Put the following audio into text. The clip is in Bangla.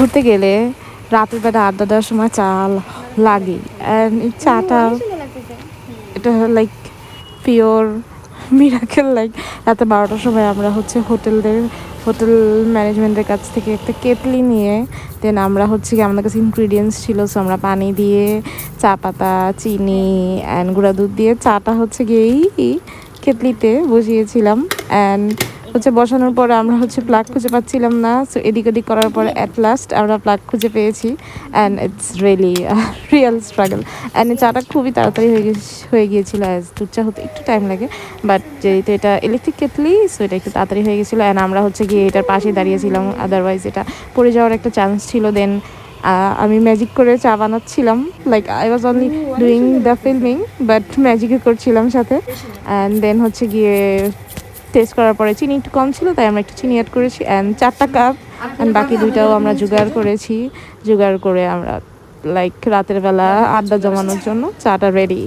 ঘুরতে গেলে রাতের বেলা আড্ডা দেওয়ার সময় চা লাগে। অ্যান্ড এই চাটা এটা লাইক পিওর মিরাকেল লাইক রাতে বারোটার সময় আমরা হচ্ছে হোটেলদের হোটেল ম্যানেজমেন্টের কাছ থেকে একটা কেটলি নিয়ে দেন আমরা হচ্ছে কি আমাদের কাছে ইনগ্রিডিয়েন্টস ছিল সো আমরা পানি দিয়ে চা পাতা চিনি অ্যান্ড গুঁড়া দুধ দিয়ে চাটা হচ্ছে গিয়েই কেটলিতে বসিয়েছিলাম। অ্যান্ড হচ্ছে বসানোর পরে আমরা হচ্ছে প্লাগ খুঁজে পাচ্ছিলাম না সো এদিক ওদিক করার পরে অ্যাট লাস্ট আমরা প্লাগ খুঁজে পেয়েছি and it's really real struggle and চাটা খুবই তাড়াতাড়ি হয়ে হয়ে গিয়েছিল অ্যাজ দুধ চা হতে একটু টাইম লাগে বাট যেহেতু এটা ইলেকট্রিক কেটলি সো এটা একটু তাড়াতাড়ি হয়ে গেছিল অ্যান্ড আমরা হচ্ছে গিয়ে এটার পাশে দাঁড়িয়েছিলাম আদারওয়াইজ এটা পড়ে যাওয়ার একটা চান্স ছিল দেন আমি ম্যাজিক করে চা বানাচ্ছিলাম like I was only doing the filming but ম্যাজিকও করছিলাম সাথে অ্যান্ড দেন হচ্ছে গিয়ে টেস্ট করার পরে চিনি একটু কম ছিল, তাই আমরা একটু চিনি অ্যাড করেছি অ্যান্ড চারটা কাপ অ্যান্ড বাকি দুইটাও আমরা জোগাড় করেছি। জোগাড় করে আমরা লাইক রাতের বেলা আড্ডা জমানোর জন্য চাটা রেডি